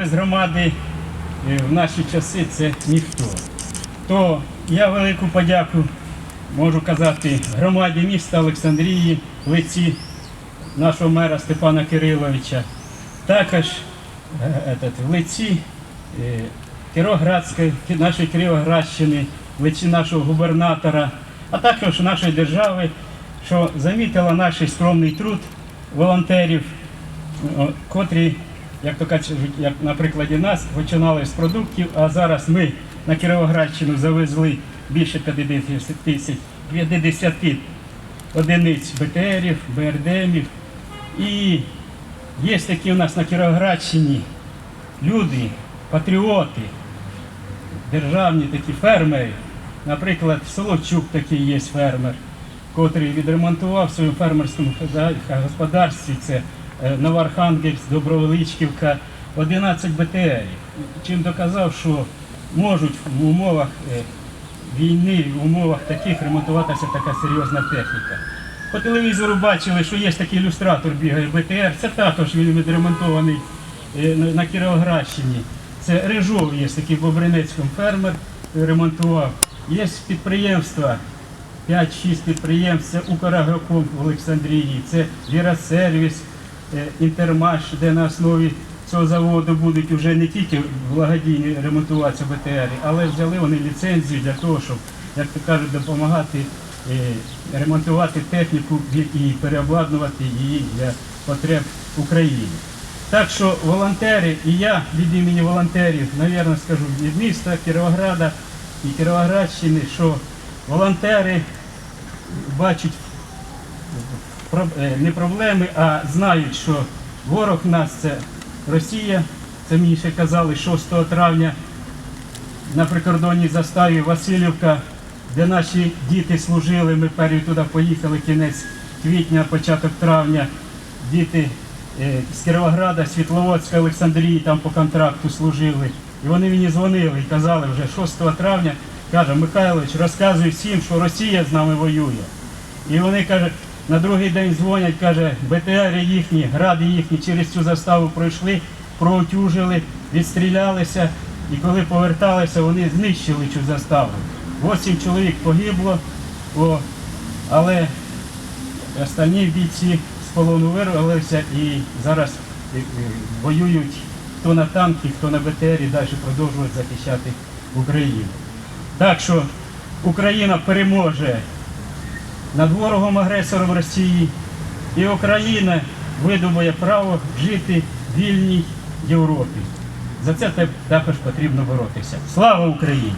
Без громади е, в наші часи це ніхто. То я велику подяку можу казати громаді міста Олександрії лиці нашого мера Степана Кириловича. Також е, в лиці е, Кіровоградської, нашої Кіровоградщини, в лиці нашого губернатора, а також нашої держави, що замітила наш скромний труд волонтерів, котрі, як то кажуть, як на прикладі нас, починали з продуктів, а зараз ми на Кіровоградщину завезли більше 50 тисяч 50 одиниць БТРів, БРДМів. І є такі у нас на Кіровоградщині люди, патріоти, державні такі фермери. Наприклад, Соловчук такий є фермер, котрий відремонтував в своєму фермерському господарстві. Це Новоархангельськ, Добровеличківка, 11 БТРів. Чим доказав, що можуть в умовах е, війни, в умовах таких ремонтуватися така серйозна техніка. По телевізору бачили, що є такий ілюстратор бігає БТР. Це також він відремонтований е, на- Кіровоградщині. Це Рижов є такий в Бобринецькому фермер е, ремонтував. Є підприємства, 5-6 підприємств, це Украгроком в Олександрії, це Вірасервіс, е, Інтермаш, де на основі цього заводу будуть вже не тільки благодійні ремонтуватися БТРи, але взяли вони ліцензію для того, щоб, як то кажуть, допомагати е, ремонтувати техніку і переобладнувати її для потреб України. Так що волонтери, і я від імені волонтерів, навірно, скажу від міста Кіровограда і Кіровоградщини, що волонтери бачать е, не проблеми, а знають, що ворог нас це Росія. Це мені ще казали 6 травня на прикордонній заставі Васильівка, де наші діти служили. Ми перші туди поїхали кінець квітня, початок травня. Діти е, з Кіровограда, Світловодська, Олександрії там по контракту служили. І вони мені дзвонили і казали вже 6 травня, каже, Михайлович, розказуй всім, що Росія з нами воює. І вони каже, на другий день дзвонять, каже, БТР їхні, гради їхні через цю заставу пройшли, проутюжили, відстрілялися. І коли поверталися, вони знищили цю заставу. Восім чоловік погибло, о, але останні бійці з полону вирвалися і зараз е, е, воюють хто на танки, хто на БТР і далі продовжують захищати Україну. Так що Україна переможе над ворогом агресором Росії, і Україна видобує право жити в вільній Європі. За це також потрібно боротися. Слава Україні!